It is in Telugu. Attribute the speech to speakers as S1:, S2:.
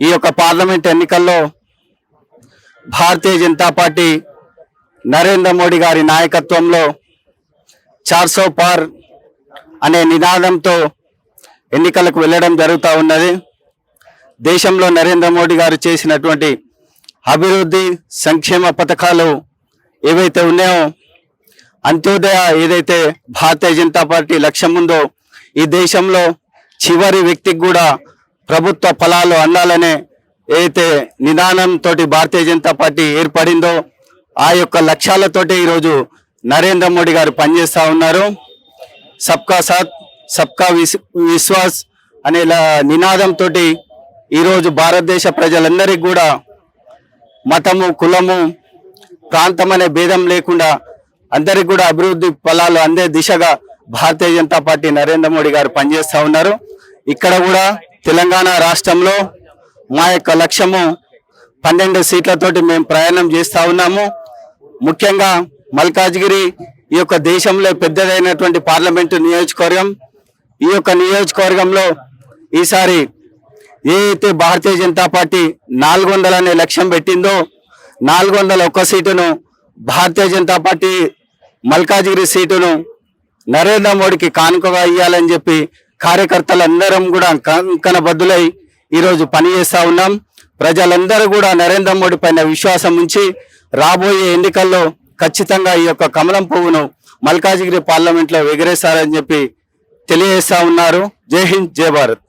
S1: ఈ యొక్క పార్లమెంట్ ఎన్నికల్లో భారతీయ జనతా పార్టీ నరేంద్ర మోడీ గారి నాయకత్వంలో చార్సో పార్ అనే నినాదంతో ఎన్నికలకు వెళ్ళడం జరుగుతూ ఉన్నది. దేశంలో నరేంద్ర మోడీ గారు చేసినటువంటి అభివృద్ధి సంక్షేమ పథకాలు ఏవైతే ఉన్నాయో అంత్యోదయ ఏదైతే భారతీయ జనతా పార్టీ లక్ష్యం ఉందో ఈ దేశంలో చివరి వ్యక్తికి కూడా ప్రభుత్వ ఫలాలు అందాలనే ఏదైతే నిదానంతో భారతీయ జనతా పార్టీ ఏర్పడిందో ఆ యొక్క లక్ష్యాలతోటి ఈరోజు నరేంద్ర మోడీ గారు పనిచేస్తూ ఉన్నారు. సబ్కా సాత్ సబ్కా విస్ విశ్వాస్ అనే నినాదంతో ఈరోజు భారతదేశ ప్రజలందరికీ కూడా మతము కులము ప్రాంతం అనే భేదం లేకుండా అందరికి కూడా అభివృద్ధి ఫలాలు అందే దిశగా భారతీయ జనతా పార్టీ నరేంద్ర మోడీ గారు పనిచేస్తూ ఉన్నారు. ఇక్కడ కూడా తెలంగాణ రాష్ట్రంలో మా యొక్క లక్ష్యము పన్నెండు సీట్లతోటి మేము ప్రయాణం చేస్తూ ఉన్నాము. ముఖ్యంగా మల్కాజ్గిరి ఈ యొక్క దేశంలో పెద్దదైనటువంటి పార్లమెంటు నియోజకవర్గం. ఈ యొక్క నియోజకవర్గంలో ఈసారి ఏ అయితే భారతీయ జనతా పార్టీ నాలుగు అనే లక్ష్యం పెట్టిందో నాలుగు వందల ఒక్క సీటును భారతీయ జనతా పార్టీ మల్కాజిగిరి సీటును నరేంద్ర మోడీకి కానుకగా ఇవ్వాలని చెప్పి కార్యకర్తలందరం కూడా కంకణ బద్దులై ఈరోజు పనిచేస్తూ ఉన్నాం. ప్రజలందరూ కూడా నరేంద్ర మోడీ పైన విశ్వాసం ఉంచి రాబోయే ఎన్నికల్లో ఖచ్చితంగా ఈ యొక్క కమలం పువ్వును మల్కాజిగిరి పార్లమెంట్లో ఎగరేస్తారని చెప్పి తెలియజేస్తా ఉన్నారు. జై హింద్ జై భారత్.